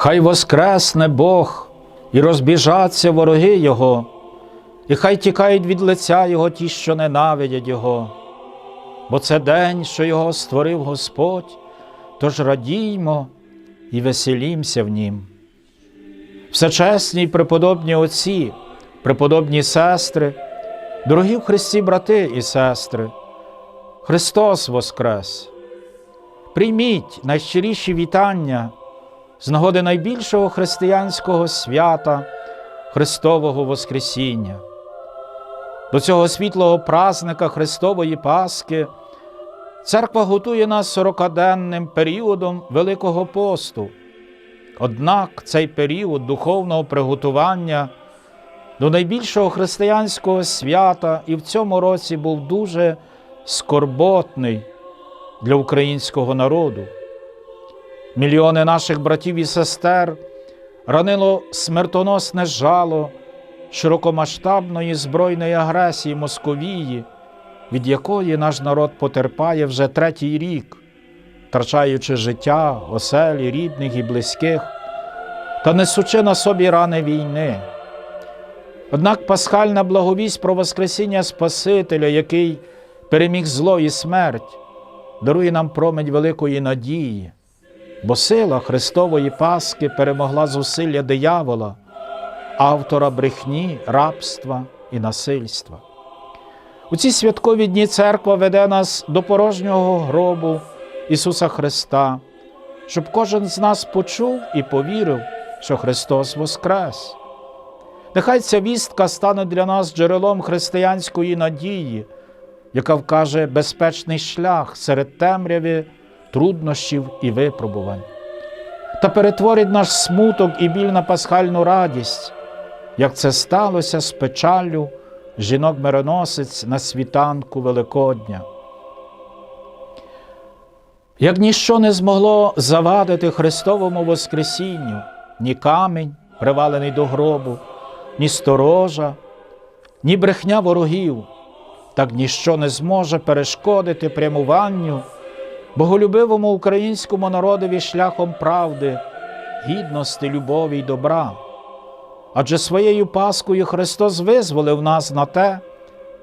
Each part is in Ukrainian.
Хай воскресне Бог і розбіжаться вороги Його, і хай тікають від лиця Його ті, що ненавидять Його. Бо це день, що Його створив Господь, тож радіймо і веселімся в Нім. Всечесні й преподобні отці, преподобні сестри, дорогі в Христі брати і сестри, Христос Воскрес! Прийміть найщиріші вітання з нагоди найбільшого християнського свята Христового Воскресіння. До цього світлого празника Христової Пасхи церква готує нас сорокаденним періодом Великого посту. Однак цей період духовного приготування до найбільшого християнського свята і в цьому році був дуже скорботний для українського народу. Мільйони наших братів і сестер ранило смертоносне жало широкомасштабної збройної агресії Московії, від якої наш народ потерпає вже третій рік, втрачаючи життя, оселі, рідних і близьких, та несучи на собі рани війни. Однак пасхальна благовість про Воскресіння Спасителя, який переміг зло і смерть, дарує нам промень великої надії, бо сила Христової Пасхи перемогла зусилля диявола, автора брехні, рабства і насильства. У ці святкові дні церква веде нас до порожнього гробу Ісуса Христа, щоб кожен з нас почув і повірив, що Христос Воскрес. Нехай ця вістка стане для нас джерелом християнської надії, яка вкаже безпечний шлях серед темряви, труднощів і випробувань, та перетворить наш смуток і біль на пасхальну радість, як це сталося з печаллю жінок-мироносець на світанку Великодня. Як ніщо не змогло завадити Христовому Воскресінню, ні камінь, привалений до гробу, ні сторожа, ні брехня ворогів, так ніщо не зможе перешкодити прямуванню боголюбивому українському народові шляхом правди, гідності, любові й добра. Адже своєю Паскою Христос визволив нас на те,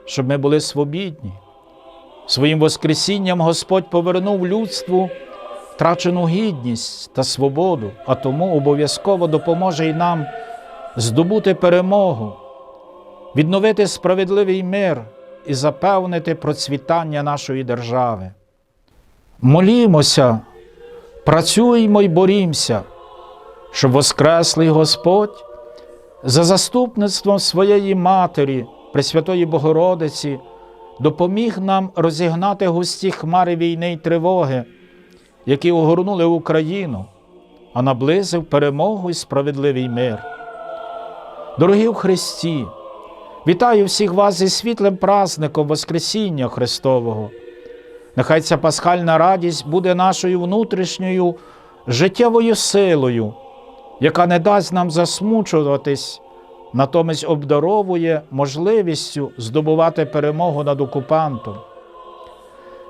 щоб ми були свобідні. Своїм Воскресінням Господь повернув людству втрачену гідність та свободу, а тому обов'язково допоможе й нам здобути перемогу, відновити справедливий мир і запевнити процвітання нашої держави. Молімося, працюймо й борімося, щоб Воскреслий Господь за заступництвом своєї Матері, Пресвятої Богородиці, допоміг нам розігнати густі хмари війни й тривоги, які огорнули Україну, а наблизив перемогу і справедливий мир. Дорогі в Христі, вітаю всіх вас зі світлим праздником Воскресіння Христового. Нехай ця пасхальна радість буде нашою внутрішньою життєвою силою, яка не дасть нам засмучуватись, натомість обдаровує можливістю здобувати перемогу над окупантом.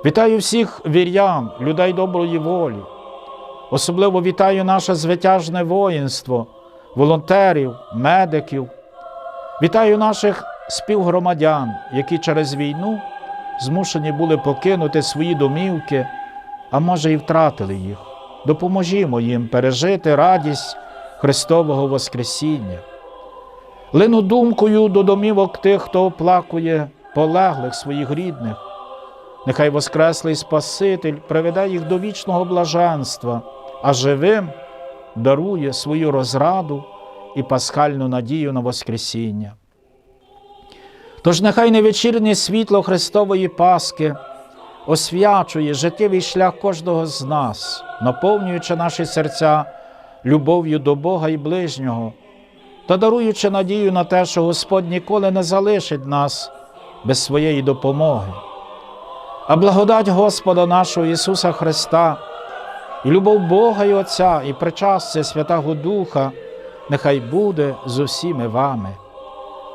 Вітаю всіх вірян, людей доброї волі. Особливо вітаю наше звитяжне воїнство, волонтерів, медиків. Вітаю наших співгромадян, які через війну змушені були покинути свої домівки, а може і втратили їх. Допоможімо їм пережити радість Христового Воскресіння. Лину думкою до домівок тих, хто оплакує полеглих своїх рідних. Нехай Воскреслий Спаситель приведе їх до вічного блаженства, а живим дарує свою розраду і пасхальну надію на Воскресіння. Тож нехай невечірнє світло Христової Пасхи освячує життєвий шлях кожного з нас, наповнюючи наші серця любов'ю до Бога і ближнього, та даруючи надію на те, що Господь ніколи не залишить нас без своєї допомоги. А благодать Господа нашого Ісуса Христа, і любов Бога і Отця, і причастя Святого Духа, нехай буде з усіми вами.